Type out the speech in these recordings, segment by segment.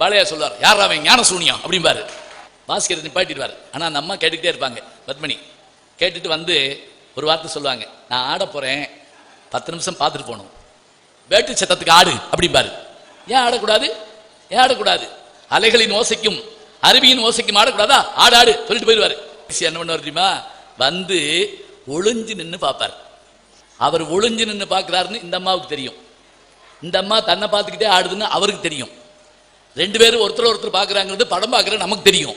பாலையா சொல்லுவார் யார் அவன் ஞான சூனியம் அப்படிம்பாரு. பாஸ்கெட் நிப்பாட்டிடுவார். ஆனால் அந்த அம்மா கேட்டுக்கிட்டே இருப்பாங்க பத்மினி. கேட்டுட்டு வந்து ஒரு வார்த்தை சொல்லுவாங்க நான் ஆட போகிறேன் பத்து நிமிஷம் பார்த்துட்டு போகணும். வேட்டு சத்தத்துக்கு ஆடு அப்படிம்பாரு. ஏன் ஆடக்கூடாது? ஏன் ஆடக்கூடாது? அலைகளின் ஓசைக்கும் அருவியின் ஓசைக்கும் ஆடக்கூடாதா? ஆடு ஆடு சொல்லிட்டு போயிடுவாரு. என்ன பண்ணுவார் தெரியுமா? வந்து ஒளிஞ்சு நின்று பார்ப்பார். அவர் ஒளிஞ்சு நின்று பார்க்குறாருன்னு இந்த அம்மாவுக்கு தெரியும். இந்த அம்மா தன்னை பார்த்துக்கிட்டே ஆடுதுன்னு அவருக்கு தெரியும். ரெண்டு பேரும் ஒருத்தர் ஒருத்தர் பார்க்குறாங்கிறது படம் பார்க்கறது நமக்கு தெரியும்.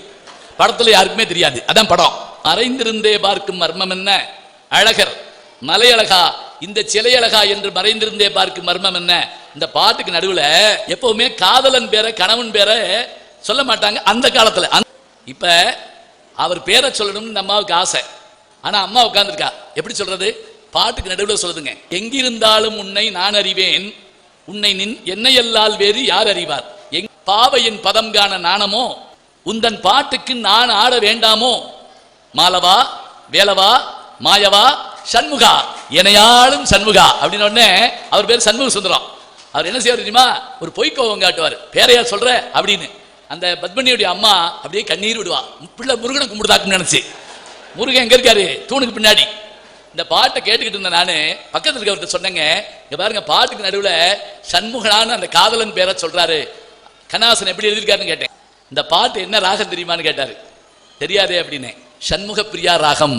படத்துல யாருக்குமே தெரியாது. அதான் படம். மறைந்திருந்தே பார்க்கும் மர்மம் என்ன? அழகர். மலையழகா இந்த சிலையழகா என்று மறைந்திருந்தே பார்க்கும் மர்மம் என்ன? இந்த பாட்டுக்கு நடுவுல எப்பவுமே காதலன் பேரை கணவன் பேரை சொல்ல மாட்டாங்க அந்த காலத்துல. அந்த- இப்ப அவர் பேரை சொல்லணும்னு அம்மாவுக்கு ஆசை. ஆனா அம்மா உட்காந்துருக்கா எப்படி சொல்றது? பாட்டுக்கு நடுவில் சொல்லுதுங்க. எங்கிருந்தாலும் உன்னை நான் அறிவேன். உன்னை நின் என்னையல்லால் வேறு யார் அறிவார்? பாவையின் பதம் காண நாணமோ? உந்தன் பாட்டுக்கு நான் ஆட வேண்டாமோ? மாலவா வேலவா மாயவா சண்முகா? எனையாளும் சண்முகா. அப்படின்னு உடனே அவர் பேர் சண்முக சுந்தரம் அவர் என்ன செய்வார் தெரியுமா? ஒரு பொய்க்கோவம் காட்டுவார். பேரையா சொல்ற? அப்படின்னு. அந்த பத்மினியுடைய அம்மா அப்படியே கண்ணீர் விடுவா. பிள்ளை முருகனை கும்பிடுதாக்குன்னு நினைச்சு. முருகன் எங்க இருக்காரு? தூணுக்கு பின்னாடி. இந்த பாட்டை கேட்டுக்கிட்டு இருந்தேன் நானு பக்கத்தில் இருக்கவர்கிட்ட சொன்னேங்க இங்க பாருங்க பாட்டுக்கு நடுவில் சண்முகனான்னு அந்த காதலன் பேரை சொல்றாரு. கண்ணாசன் எப்படி எழுதியிருக்காருன்னு கேட்டேன். இந்த பாட்டு என்ன ராகம் தெரியுமான்னு கேட்டாரு. தெரியாதே அப்படின்னு சண்முக பிரியா ராகம்.